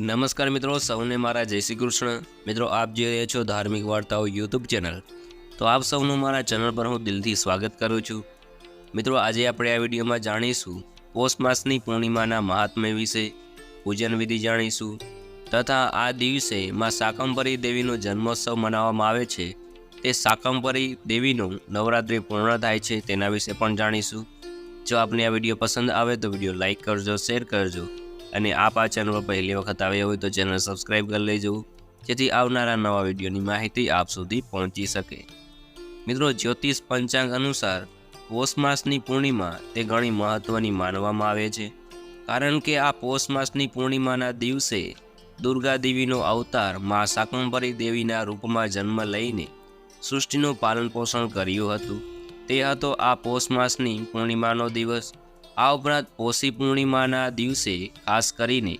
નમસ્કાર મિત્રો, સૌને મારા જય શ્રી કૃષ્ણ. મિત્રો, આપ જોઈ રહ્યા છો ધાર્મિક વાર્તાઓ યુટ્યુબ ચેનલ. તો આપ સૌનું મારા ચેનલ પર હું દિલથી સ્વાગત કરું છું. મિત્રો, આજે આપણે આ વિડીયોમાં જાણીશું પોષ માસની પૂર્ણિમાના મહાત્મ્ય વિશે, પૂજન વિધિ જાણીશું, તથા આ દિવસે માં શાકંભરી દેવીનો જન્મોત્સવ મનાવવામાં આવે છે. તે શાકંભરી દેવીનું નવરાત્રિ પૂર્ણ થાય છે તેના વિશે પણ જાણીશું. જો આપને આ વીડિયો પસંદ આવે તો વીડિયો લાઇક કરજો, શેર કરજો. અને આપ આ ચેનલ પર પહેલી વખત આવ્યા હોય તો ચેનલ સબસ્ક્રાઈબ કરી લેજો, જેથી આવનારા નવા વિડીયોની માહિતી આપ સુધી પહોંચી શકે. મિત્રો, જ્યોતિષ પંચાંગ અનુસાર પોષ માસની પૂર્ણિમા તે ઘણી મહત્ત્વની માનવામાં આવે છે, કારણ કે આ પોષ માસની પૂર્ણિમાના દિવસે દુર્ગા દેવીનો અવતાર મા શાકંભરી દેવીના રૂપમાં જન્મ લઈને સૃષ્ટિનું પાલન પોષણ કર્યું હતું. તે હતો આ પોષ માસની પૂર્ણિમાનો દિવસ. આ ઉપરાંત પોષી પૂર્ણિમાના દિવસે ખાસ કરીને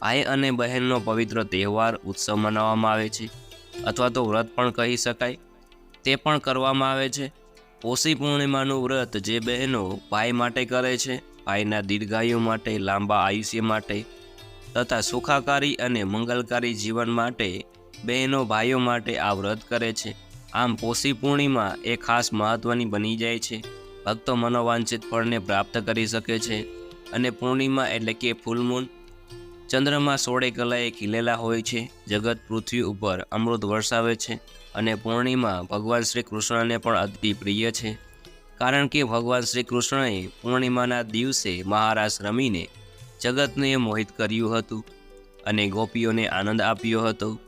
ભાઈ અને બહેનનો પવિત્ર તહેવાર ઉત્સવ મનાવવામાં આવે છે અથવા તો વ્રત પણ કહી શકાય. તે પણ કરવામાં આવે છે. પોષી પૂર્ણિમાનું વ્રત જે બહેનો ભાઈ માટે કરે છે, ભાઈના દીર્ઘાયુ માટે, લાંબા આયુષ્ય માટે તથા સુખાકારી અને મંગલકારી જીવન માટે બહેનો ભાઈઓ માટે આ વ્રત કરે છે. આમ પોષી પૂર્ણિમા એ ખાસ મહત્ત્વની બની જાય છે. ભક્તો મનોવાંછિત ફળને પ્રાપ્ત કરી શકે છે અને પૂર્ણિમા એટલે કે ફૂલમૂન ચંદ્રમાં સોળે કલાએ ખીલેલા હોય છે. જગત પૃથ્વી ઉપર અમૃત વરસાવે છે અને પૂર્ણિમા ભગવાન શ્રી કૃષ્ણને પણ અતિ પ્રિય છે. કારણ કે ભગવાન શ્રી કૃષ્ણએ પૂર્ણિમાના દિવસે મહારાસ રમીને જગતને મોહિત કર્યું હતું અને ગોપીઓને આનંદ આપ્યો હતો.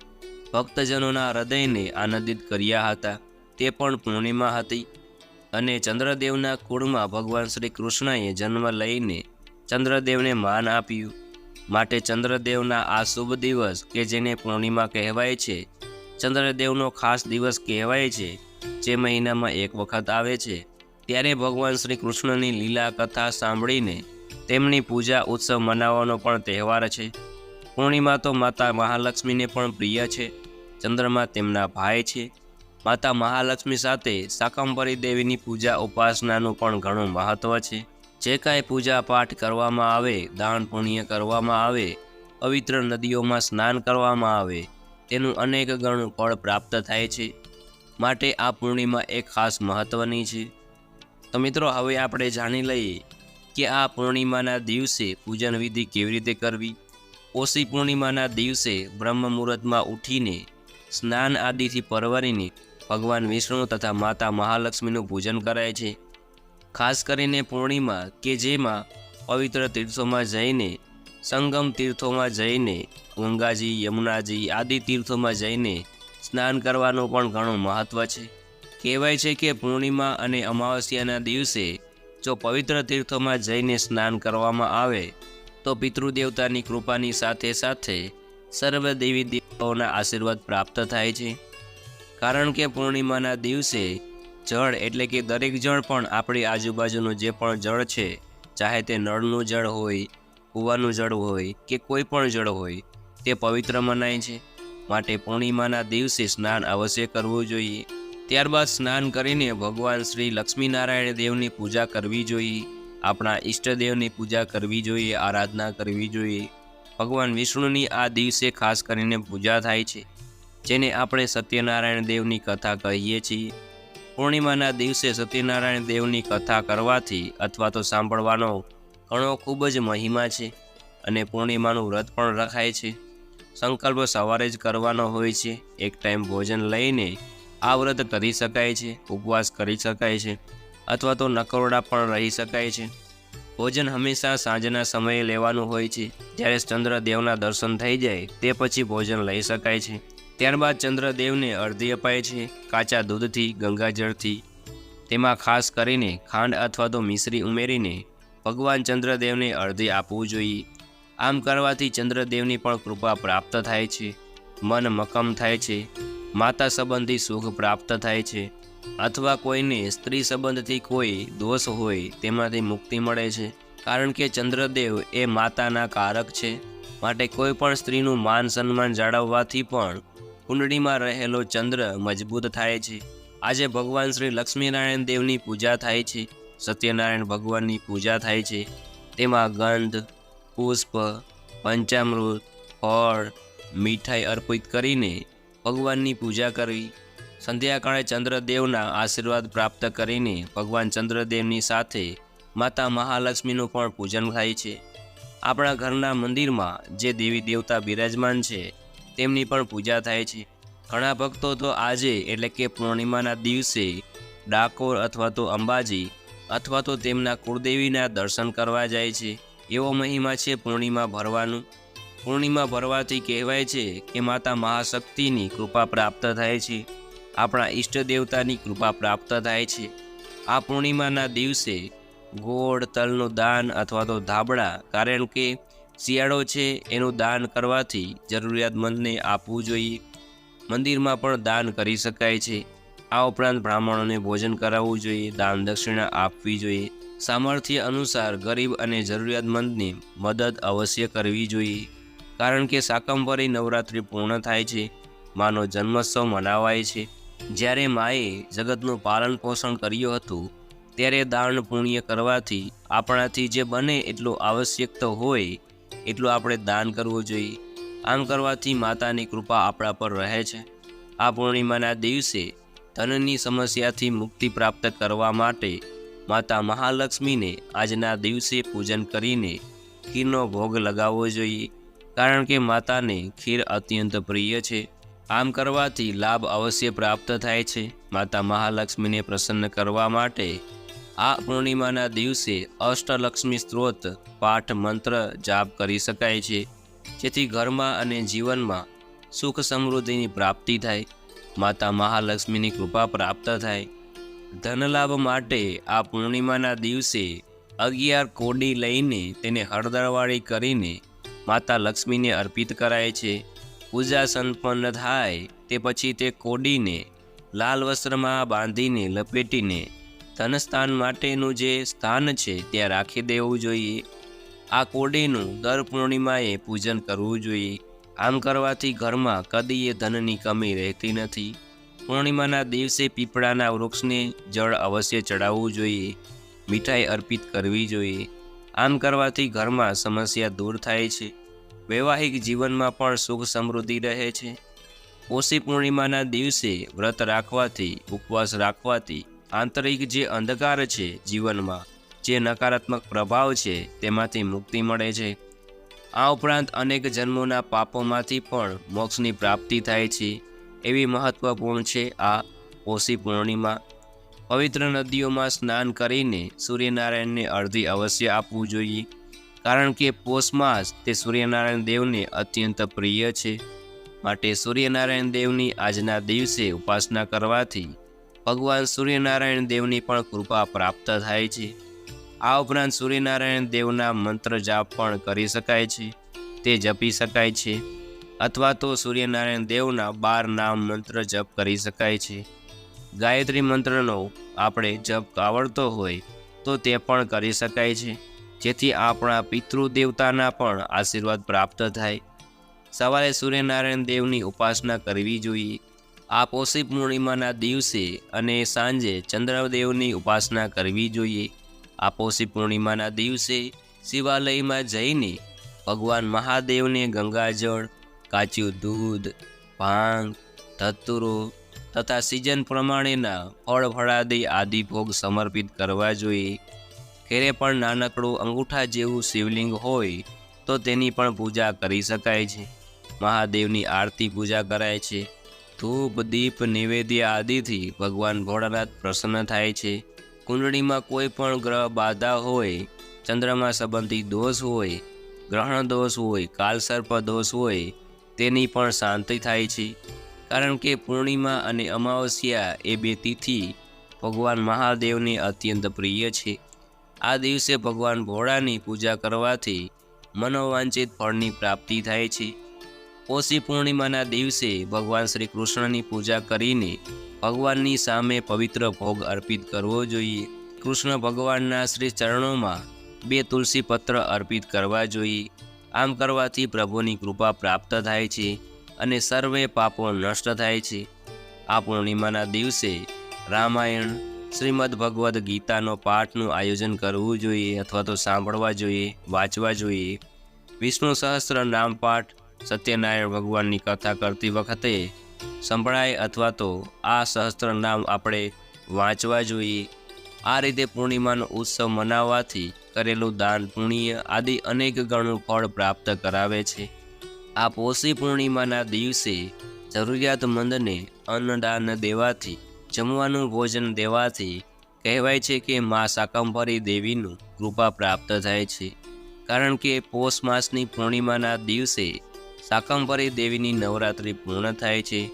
ભક્તજનોના હૃદયને આનંદિત કર્યા હતા. તે પણ પૂર્ણિમા હતી. અને ચંદ્રદેવના કુળમાં ભગવાન શ્રી કૃષ્ણએ જન્મ લઈને ચંદ્રદેવને માન આપ્યું. માટે ચંદ્રદેવના આ શુભ દિવસ, કે જેને પૂર્ણિમા કહેવાય છે, ચંદ્રદેવનો ખાસ દિવસ કહેવાય છે, જે મહિનામાં એક વખત આવે છે. ત્યારે ભગવાન શ્રી કૃષ્ણની લીલા કથા સાંભળીને તેમની પૂજા ઉત્સવ મનાવવાનો પણ તહેવાર છે. પૂર્ણિમા તો માતા મહાલક્ષ્મીને પણ પ્રિય છે. ચંદ્રમા તેમના ભાઈ છે. માતા મહાલક્ષ્મી સાથે શાકંભરી દેવીની પૂજા ઉપાસનાનું પણ ઘણું મહત્ત્વ છે. જે કાંઈ પૂજા પાઠ કરવામાં આવે, દાન પુણ્ય કરવામાં આવે, પવિત્ર નદીઓમાં સ્નાન કરવામાં આવે, તેનું અનેક ગણું ફળ પ્રાપ્ત થાય છે. માટે આ પૂર્ણિમા એક ખાસ મહત્ત્વની છે. તો મિત્રો, હવે આપણે જાણી લઈએ કે આ પૂર્ણિમાના દિવસે પૂજન વિધિ કેવી રીતે કરવી? ઓશી પૂર્ણિમાના દિવસે બ્રહ્મ મુહૂર્તમાં ઉઠીને સ્નાન આદિથી પરવરીને ભગવાન વિષ્ણુ તથા માતા મહાલક્ષ્મીનું પૂજન કરાય છે. ખાસ કરીને પૂર્ણિમા કે જેમાં પવિત્ર તીર્થોમાં જઈને, સંગમ તીર્થોમાં જઈને, ગંગાજી, યમુનાજી આદિ તીર્થોમાં જઈને સ્નાન કરવાનું પણ ઘણું મહત્ત્વ છે. કહેવાય છે કે પૂર્ણિમા અને અમાવસ્યાના દિવસે જો પવિત્ર તીર્થોમાં જઈને સ્નાન કરવામાં આવે, તો પિતૃદેવતાની કૃપાની સાથે સાથે સર્વ દેવી દેવતાઓના આશીર્વાદ પ્રાપ્ત થાય છે. કારણ કે પૂર્ણિમાના દિવસે જળ એટલે કે દરેક જળ પણ આપણી આજુબાજુનું જે પણ જળ છે, ચાહે તે નળનું જળ હોય, કૂવાનું જળ હોય કે કોઈ પણ જળ હોય, તે પવિત્ર મનાય છે. માટે પૂર્ણિમાના દિવસે સ્નાન અવશ્ય કરવું જોઈએ. ત્યારબાદ સ્નાન કરીને ભગવાન શ્રી લક્ષ્મીનારાયણ દેવની પૂજા કરવી જોઈએ. આપણા ઈષ્ટદેવની પૂજા કરવી જોઈએ, આરાધના કરવી જોઈએ. ભગવાન વિષ્ણુની આ દિવસે ખાસ કરીને પૂજા થાય છે. જેને આપણે સત્યનારાયણ દેવની કથા કહીએ છીએ. પૂર્ણિમાના દિવસે સત્યનારાયણ દેવની કથા કરવાથી અથવા તો સાંભળવાનો ઘણો ખૂબ જ મહિમા છે અને પૂર્ણિમાનું વ્રત પણ રખાય છે. સંકલ્પ સવારે જ કરવાનો હોય છે. એક ટાઈમ ભોજન લઈને આ વ્રત કરી શકાય છે, ઉપવાસ કરી શકાય છે અથવા તો નકરોડા પણ રહી શકાય છે. ભોજન હંમેશા સાંજના સમયે લેવાનું હોય છે. જ્યારે ચંદ્રદેવના દર્શન થઈ જાય તે પછી ભોજન લઈ શકાય છે. ત્યારબાદ ચંદ્રદેવને અડધી અપાય છે, કાચા દૂધથી, ગંગાજળથી. તેમાં ખાસ કરીને ખાંડ અથવા તો મિશ્રી ઉમેરીને ભગવાન ચંદ્રદેવને અડધી આપવું જોઈએ. આમ કરવાથી ચંદ્રદેવની પણ કૃપા પ્રાપ્ત થાય છે. મન મક્કમ થાય છે. માતા સંબંધી સુખ પ્રાપ્ત થાય છે. અથવા કોઈને સ્ત્રી સંબંધથી કોઈ દોષ હોય તેમાંથી મુક્તિ મળે છે. કારણ કે ચંદ્રદેવ એ માતાના કારક છે. માટે કોઈ પણ સ્ત્રીનું માન સન્માન જાળવવાથી પણ કુંડળીમાં રહેલો ચંદ્ર મજબૂત થાય છે. આજે ભગવાન શ્રી લક્ષ્મીનારાયણ દેવની પૂજા થાય છે. સત્યનારાયણ ભગવાનની પૂજા થાય છે. તેમાં ગંધ, પુષ્પ, પંચામૃત, ફળ, મીઠાઈ અર્પિત કરીને ભગવાનની પૂજા કરવી. સંધ્યાકાળે ચંદ્રદેવના આશીર્વાદ પ્રાપ્ત કરીને ભગવાન ચંદ્રદેવની સાથે માતા મહાલક્ષ્મીનું પણ પૂજન થાય છે. આપણા ઘરના મંદિરમાં જે દેવી દેવતા બિરાજમાન છે તેમની પણ પૂજા થાય છે. ઘણા ભક્તો તો આજે, એટલે કે પૂર્ણિમાના દિવસે, ડાકોર અથવા તો અંબાજી અથવા તો તેમના કુળદેવીના દર્શન કરવા જાય છે. એવો મહિમા છે પૂર્ણિમા ભરવાનું. પૂર્ણિમા ભરવાથી કહેવાય છે કે માતા મહાશક્તિની કૃપા પ્રાપ્ત થાય છે. આપણા ઈષ્ટ દેવતાની કૃપા પ્રાપ્ત થાય છે. આ પૂર્ણિમાના દિવસે ગોળ, તલનું દાન અથવા તો ધાબળા, કારણ કે શિયાળો છે, એનું દાન કરવાથી જરૂરિયાતમંદને આપવું જોઈએ. મંદિરમાં પણ દાન કરી શકાય છે. આ ઉપરાંત બ્રાહ્મણોને ભોજન કરાવવું જોઈએ, દાન દક્ષિણા આપવી જોઈએ. સામર્થ્ય અનુસાર ગરીબ અને જરૂરિયાતમંદને મદદ અવશ્ય કરવી જોઈએ. કારણ કે શાકંભરી નવરાત્રિ પૂર્ણ થાય છે. માનો જન્મોત્સવ મનાવાય છે. જ્યારે માએ જગતનું પાલન પોષણ કર્યું હતું, ત્યારે દાન પુણ્ય કરવાથી આપણાથી જે બને એટલું આવશ્યક તો હોય એટલું આપણે દાન કરવું જોઈએ. આમ કરવાથી માતાની કૃપા આપણા પર રહે છે. આ પૂર્ણિમાના દિવસે ધનની સમસ્યાથી મુક્તિ પ્રાપ્ત કરવા માટે માતા મહાલક્ષ્મીને આજના દિવસે પૂજન કરીને ખીરનો ભોગ લગાવવો જોઈએ. કારણ કે માતાને ખીર અત્યંત પ્રિય છે. આમ કરવાથી લાભ અવશ્ય પ્રાપ્ત થાય છે. માતા મહાલક્ષ્મીને પ્રસન્ન કરવા માટે આ પૂર્ણિમાના દિવસે અષ્ટલક્ષ્મી સ્ત્રોત, પાઠ, મંત્ર જાપ કરી શકાય છે. જેથી ઘરમાં અને જીવનમાં સુખ સમૃદ્ધિની પ્રાપ્તિ થાય, માતા મહાલક્ષ્મીની કૃપા પ્રાપ્ત થાય. ધનલાભ માટે આ પૂર્ણિમાના દિવસે અગિયાર કોડી લઈને તેને હળદરવાળી કરીને માતા લક્ષ્મીને અર્પિત કરાય છે. પૂજા સંપન્ન થાય તે પછી તે કોડીને લાલ વસ્ત્રમાં બાંધીને લપેટીને ધનસ્થાન માટેનું જે સ્થાન છે, ત્યાં રાખી દેવું જોઈએ. આ કોડીનું દર પૂર્ણિમાએ પૂજન કરવું જોઈએ. આમ કરવાથી ઘરમાં કદીએ ધનની કમી રહેતી નથી. પૂર્ણિમાના દિવસે પીપળાના વૃક્ષને જળ અવશ્ય ચડાવવું જોઈએ. મીઠાઈ અર્પિત કરવી જોઈએ. આમ કરવાથી ઘરમાં સમસ્યા દૂર થાય છે. વૈવાહિક જીવનમાં પણ સુખ સમૃદ્ધિ રહે છે. પોષી પૂર્ણિમાના દિવસે વ્રત રાખવાથી, ઉપવાસ રાખવાથી આંતરિક જે અંધકાર છે જીવનમાં, જે નકારાત્મક પ્રભાવ છે, તેમાંથી મુક્તિ મળે છે. આ ઉપરાંત અનેક જન્મોના પાપોમાંથી પણ મોક્ષની પ્રાપ્તિ થાય છે. એવી મહત્વપૂર્ણ છે આ ઓશી પૂર્ણિમા. પવિત્ર નદીઓમાં સ્નાન કરીને સૂર્યનારાયણને અડધી અવશ્ય આપવું જોઈએ, કારણ કે પોષ માસ તે સૂર્યનારાયણ દેવને અત્યંત પ્રિય છે. માટે સૂર્યનારાયણ દેવની આજના દિવસે ઉપાસના કરવાથી ભગવાન સૂર્યનારાયણ દેવની પણ કૃપા પ્રાપ્ત થાય છે. આ ઉપરાંત સૂર્યનારાયણ દેવના મંત્ર જાપ પણ કરી શકાય છે. તે જપી શકાય છે. અથવા તો સૂર્યનારાયણ દેવના બાર નામ મંત્ર જપ કરી શકાય છે. ગાયત્રી મંત્રનો આપણે જપ આવડતો હોય તો તે પણ કરી શકાય છે. જેથી આપણા પિતૃદેવતાના પણ આશીર્વાદ પ્રાપ્ત થાય. સવારે સૂર્યનારાયણ દેવની ઉપાસના કરવી જોઈએ. આ પોષી પૂર્ણિમાના દિવસે અને સાંજે ચંદ્રદેવની ઉપાસના કરવી જોઈએ. આ પોષી પૂર્ણિમાના દિવસે શિવાલયમાં જઈને ભગવાન મહાદેવને ગંગાજળ, કાચું દૂધ, ભાંગ, ધતુરો તથા સિઝન પ્રમાણેના ફળ, ફળાદી આદિ ભોગ સમર્પિત કરવા જોઈએ. ઘેરે પણ નાનકડું અંગૂઠા જેવું શિવલિંગ હોય તો તેની પણ પૂજા કરી શકાય છે. મહાદેવની આરતી પૂજા કરાય છે. ધૂપ, દીપ, નિવેદ્ય આદિથી ભગવાન ભોળાનાથ પ્રસન્ન થાય છે. કુંડળીમાં કોઈ પણ ગ્રહ બાધા હોય, ચંદ્રમા સંબંધી દોષ હોય, ગ્રહણ દોષ હોય, કાલસર્પ દોષ હોય, તેની પણ શાંતિ થાય છે. કારણ કે પૂર્ણિમા અને અમાવસ્યા એ બે તિથિ ભગવાન મહાદેવને અત્યંત પ્રિય છે. આ દિવસે ભગવાન ભોળાની પૂજા કરવાથી મનોવાંછિત ફળની પ્રાપ્તિ થાય છે. પોષી પૂર્ણિમાના દિવસે ભગવાન શ્રી કૃષ્ણની પૂજા કરીને ભગવાનની સામે પવિત્ર ભોગ અર્પિત કરવો જોઈએ. કૃષ્ણ ભગવાનના શ્રી ચરણોમાં બે તુલસી પત્ર અર્પિત કરવા જોઈએ. આમ કરવાથી પ્રભુની કૃપા પ્રાપ્ત થાય છે અને સર્વે પાપો નષ્ટ થાય છે. આ પૂર્ણિમાના દિવસે રામાયણ, શ્રીમદ ભગવદ્ ગીતાનો પાઠનું આયોજન કરવું જોઈએ અથવા તો સાંભળવા જોઈએ, વાંચવા જોઈએ. વિષ્ણુ સહસ્ત્ર નામ પાઠ સત્યનારાયણ ભગવાનની કથા કરતી વખતે સંભળાય અથવા તો આ સહસ્ત્ર નામ આપણે વાંચવા જોઈએ. આ રીતે પૂર્ણિમાનો ઉત્સવ મનાવવાથી કરેલું દાન પુણ્ય આદિ અનેક ગણું ફળ પ્રાપ્ત કરાવે છે. આ પોષી પૂર્ણિમાના દિવસે જરૂરિયાતમંદને અન્નદાન દેવાથી, જમવાનું ભોજન દેવાથી કહેવાય છે કે મા શાકંભરી દેવીનું કૃપા પ્રાપ્ત થાય છે. કારણ કે પોષ માસની પૂર્ણિમાના દિવસે શાકંભરી દેવીની નવરાત્રિ પૂર્ણ થાય છે.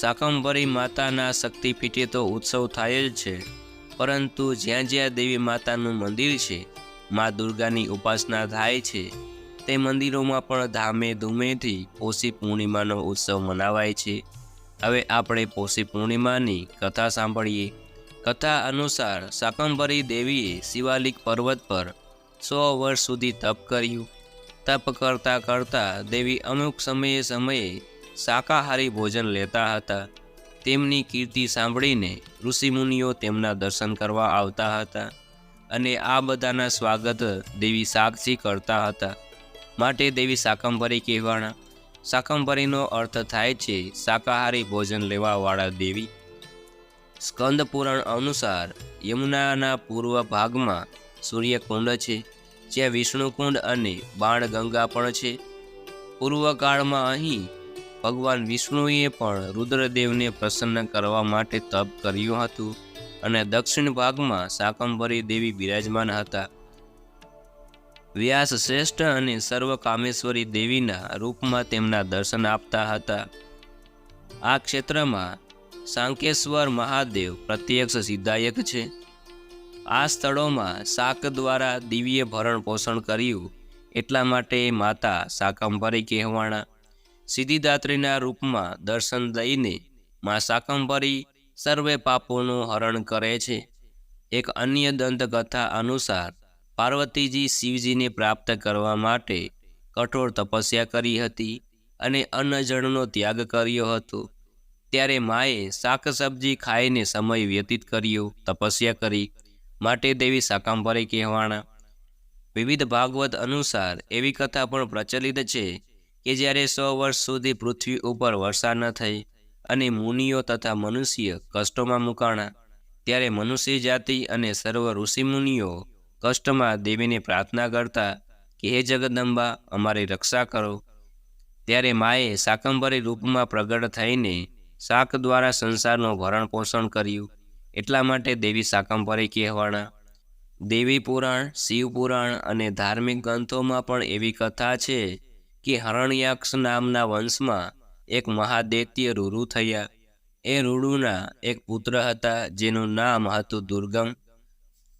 શાકંભરી માતાના શક્તિપીઠે તો ઉત્સવ થાય જ છે, પરંતુ જ્યાં જ્યાં દેવી માતાનું મંદિર છે, મા દુર્ગાની ઉપાસના થાય છે, તે મંદિરોમાં પણ ધામે ધૂમેથી પોષી પૂર્ણિમાનો ઉત્સવ મનાવાય છે. હવે આપણે પોષી પૂર્ણિમાની કથા સાંભળીએ. કથા અનુસાર શાકંભરી દેવીએ શિવાલિક પર્વત પર સો વર્ષ સુધી તપ કર્યું. તપ કરતાં કરતાં દેવી અમુક સમયે સમયે શાકાહારી ભોજન લેતા હતા. તેમની કીર્તિ સાંભળીને ઋષિમુનિઓ તેમના દર્શન કરવા આવતા હતા અને આ બધાના સ્વાગત દેવી સાક્ષી કરતા હતા. માટે દેવી શાકંભરી કહેવાણા. શાકંભરીનો અર્થ થાય છે શાકાહારી ભોજન લેવાવાળા દેવી. સ્કંદ પુરાણ અનુસાર યમુનાના પૂર્વ ભાગમાં સૂર્યકુંડ છે. જ્યાં વિષ્ણુકુંડ અને બાણગંગા પણ છે. પૂર્વકાળમાં અહીં ભગવાન વિષ્ણુએ પણ રુદ્રદેવને પ્રસન્ન કરવા માટે તપ કર્યું હતું અને દક્ષિણ ભાગમાં શાકંભરી દેવી બિરાજમાન હતા. વ્યાસ શ્રેષ્ઠ અને સર્વ કામેશ્વરી દેવીના રૂપમાં તેમના દર્શન આપતા હતા. આ ક્ષેત્રમાં સાંકેશ્વર મહાદેવ પ્રત્યક્ષ સિદ્ધાયક છે. આ સ્થળોમાં શાક દ્વારા દિવ્ય ભરણ પોષણ કર્યું. એટલા માટે માતા શાકંભરી કહેવાણા. સિદ્ધિદાત્રીના રૂપમાં દર્શન દઈને મા શાકંભરી સર્વે પાપોનું હરણ કરે છે. એક અન્ય દંતકથા અનુસાર પાર્વતીજી શિવજીને પ્રાપ્ત કરવા માટે કઠોર તપસ્યા કરી હતી અને અન્નજળનો ત્યાગ કર્યો હતો. ત્યારે માએ શાક સબ્જી ખાઈને સમય વ્યતીત કર્યો, તપસ્યા કરી. માટે દેવી શાકાંભરી કહેવાણા. વિવિધ ભાગવત અનુસાર એવી કથા પણ પ્રચલિત છે કે જ્યારે સો વર્ષ સુધી પૃથ્વી ઉપર વર્ષા ન થઈ અને મુનિઓ તથા મનુષ્ય કષ્ટોમાં મુકાણા, ત્યારે મનુષ્ય જાતિ અને સર્વ ઋષિમુનિઓ કષ્ટમાં દેવીને પ્રાર્થના કરતા કે, હે જગદંબા, અમારી રક્ષા કરો. ત્યારે માએ શાકંભરી રૂપમાં પ્રગટ થઈને શાક દ્વારા સંસારનું ભરણ પોષણ કર્યું. એટલા માટે દેવી શાકંભરી કહેવાણા દેવી પુરાણ, શિવ પુરાણ અને ધાર્મિક ગ્રંથોમાં પણ એવી કથા છે કે હરણ્યાક્ષ નામના વંશમાં એક મહાદૈત્ય રૂરુ થયા. એ રૂડુના એક પુત્ર હતા જેનું નામ હતું દુર્ગમ.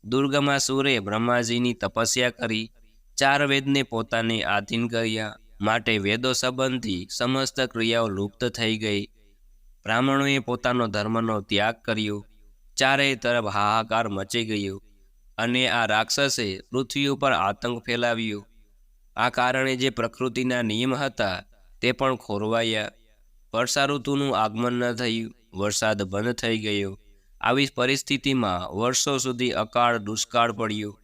દુર્ગમાસુરે બ્રહ્માજીની તપસ્યા કરી. ચાર વેદને પોતાને આધીન કર્યા માટે વેદો સંબંધી સમસ્ત ક્રિયાઓ લુપ્ત થઈ ગઈ. બ્રાહ્મણોએ પોતાનો ધર્મનો ત્યાગ કર્યો. ચારેય તરફ હાહાકાર મચી ગયો અને આ રાક્ષસે પૃથ્વી ઉપર આતંક ફેલાવ્યો. આ કારણે જે પ્રકૃતિના નિયમ હતા તે પણ ખોરવાયા. વર્ષા ઋતુનું આગમન ન થયું, વરસાદ બંધ થઈ ગયો. આવી પરિસ્થિતિમાં વર્ષો સુધી અકાળ દુષ્કાળ પડ્યો.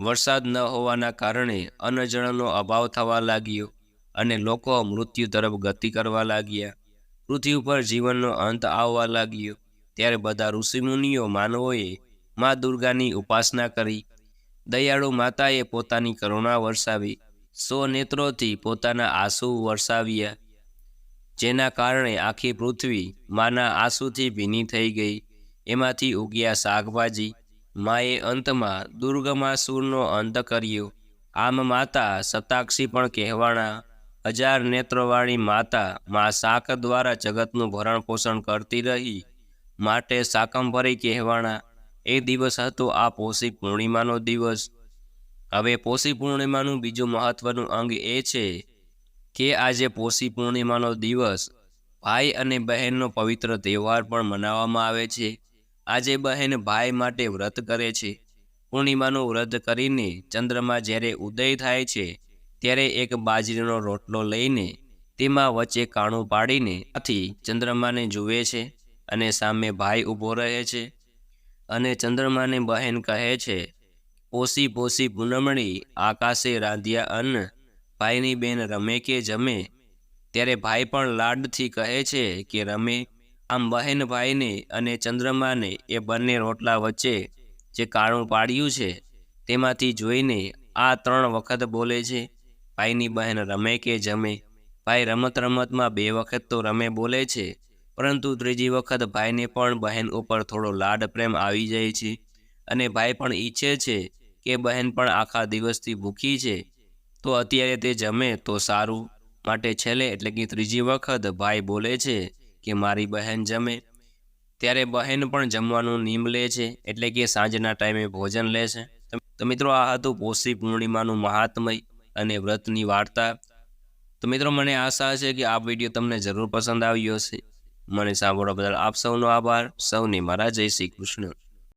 વરસાદ ન હોવાના કારણે અન્નજળનો અભાવ થવા લાગ્યો અને લોકો મૃત્યુ તરફ ગતિ કરવા લાગ્યા. પૃથ્વી ઉપર જીવનનો અંત આવવા લાગ્યો. ત્યારે બધા ઋષિમુનિઓ માનવોએ મા દુર્ગાની ઉપાસના કરી. દયાળુ માતાએ પોતાની કરુણા વરસાવી, સો નેત્રોથી પોતાના આંસુ વરસાવ્યા, જેના કારણે આખી પૃથ્વી માના આંસુથી ભીની થઈ ગઈ. એમાંથી ઉગ્યા શાકભાજી માએ અંતમાં દુર્ગમાસુરનો અંત કર્યો. આમ માતા સતાક્ષી પણ કહેવાણા, હજાર નેત્રવાળી માતા મા શાક દ્વારા જગતનું ભરણ પોષણ કરતી રહી. માટે શાકંભરી કહેવાણા. એ દિવસ હતો આ પોષી પૂર્ણિમાનો દિવસ. હવે પોષી પૂર્ણિમાનું બીજું મહત્વનું અંગ એ છે કે આજે પોષી પૂર્ણિમાનો દિવસ ભાઈ અને બહેનનો પવિત્ર તહેવાર પણ મનાવવામાં આવે છે. આજે બહેન ભાઈ માટે વ્રત કરે છે. પૂર્ણિમાનું વ્રત કરીને ચંદ્રમાં જ્યારે ઉદય થાય છે, ત્યારે એક બાજરીનો રોટલો લઈને તેમાં વચ્ચે કાણું પાડીને આથી ચંદ્રમાને જુએ છે. અને સામે ભાઈ ઊભો રહે છે અને ચંદ્રમાને બહેન કહે છે, પોસી પોસી પૂનમણી આકાશે રાંધ્યા અન્ન. ભાઈની બેન રમે કે જમે? ત્યારે ભાઈ પણ લાડથી કહે છે કે, રમે. આમ બહેન ભાઈને અને ચંદ્રમાને એ બંને રોટલા વચ્ચે જે કાણું પાડ્યું છે, તેમાંથી જોઈને આ ત્રણ વખત બોલે છે, ભાઈની બહેન રમે કે જમે? ભાઈ રમત રમતમાં બે વખત તો રમે બોલે છે પરંતુ ત્રીજી વખત ભાઈને પણ બહેન ઉપર થોડો લાડ પ્રેમ આવી જાય છે અને ભાઈ પણ ઈચ્છે છે કે બહેન પણ આખા દિવસથી ભૂખી છે. તો અત્યારે તે જમે તો સારું. માટે છેલ્લે એટલે કે ત્રીજી વખત ભાઈ બોલે છે કે મારી બહેન જમે. ત્યારે બહેન પણ જમવાનું નીમ લે છે એટલે કે સાંજના ટાઈમે ભોજન લે છે. તો મિત્રો આ હતું પોષી પૂર્ણિમાનું મહાત્મય અને વ્રતની વાર્તા. તો મિત્રો મને આશા છે કે આ વીડિયો તમને જરૂર પસંદ આવ્યો હશે. મને સાંભળવા બદલ આપ સૌનો આભાર. સૌને મારા જય શ્રી કૃષ્ણ.